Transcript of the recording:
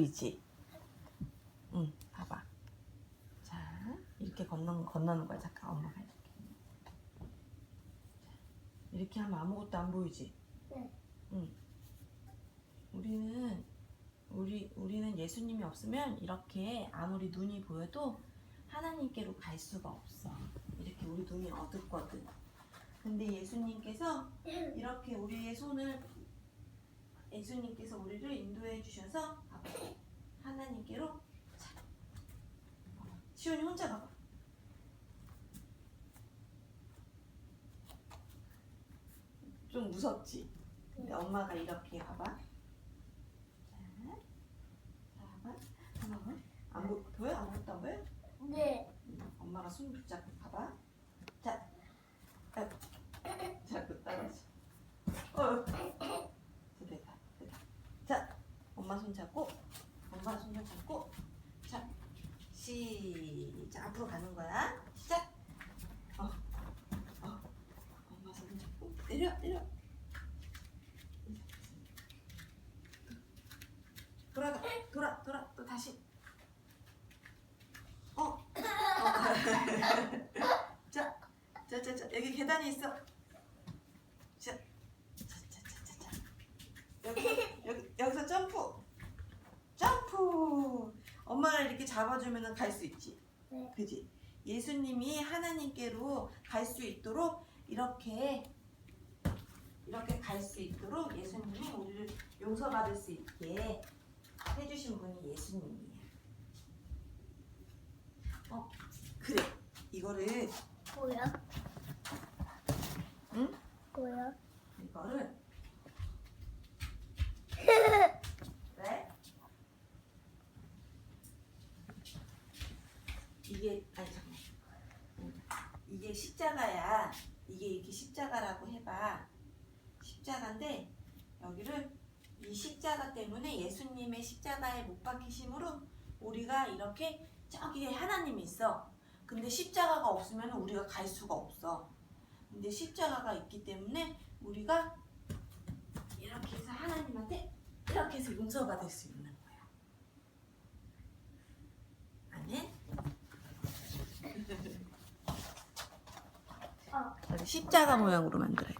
보이지? 응, 봐봐. 자, 이렇게 건너, 건너는 거야. 잠깐, 엄마가 이렇게. 자, 이렇게 하면 아무것도 안 보이지? 네. 응. 우리는, 우리, 우리는 예수님이 없으면 이렇게 아무리 눈이 보여도 하나님께로 갈 수가 없어. 이렇게 우리 눈이 어둡거든. 근데 예수님께서 이렇게 우리의 손을 예수님께서 우리를 인도해 주셔서. 하나님께로. 시온이 혼자 가봐. 좀 무섭지? 근데 엄마가 이렇게 봐봐. 자, 자 봐봐. 안 보, 보여? 아무것도 안 보여? 네. 엄마가 손 붙잡고 봐봐. 자, 아, 자꾸 따라서. 어, 자, 됐다, 됐다. 자, 엄마 손 잡고, 엄마 손 잡고, 자, 시작. 앞으로 가는 거야. 시작. 어, 어, 엄마 손 잡고 내려, 내려. 돌아가, 돌아, 돌아, 또 다시. 어, 어. 자, 자, 자, 자, 여기 계단이 있어. 자, 자, 자, 자, 자, 자. 여기, 여기, 여기서 점프. 점프. 엄마가 이렇게 잡아주면은 갈수 있지. 네. 그지? 예수님이 하나님께로 갈 수 있도록 이렇게 이렇게 갈 수 있도록 예수님이 우리를 용서받을 수 있게 해주신 분이 예수님이에요. 어, 그래. 이거를 뭐야? 응? 뭐야? 이거를 이게 아니 잠깐 이게 십자가야. 이게 이렇게 십자가라고 해봐. 십자가인데 여기를 이 십자가 때문에 예수님의 십자가에 못 박히심으로 우리가 이렇게 저기에 하나님이 있어. 근데 십자가가 없으면 우리가 갈 수가 없어. 근데 십자가가 있기 때문에 우리가 이렇게 해서 하나님한테 이렇게 해서 용서받을 수 있는 거야. 아멘? 어. 여기 십자가 모양으로 만들어야 돼.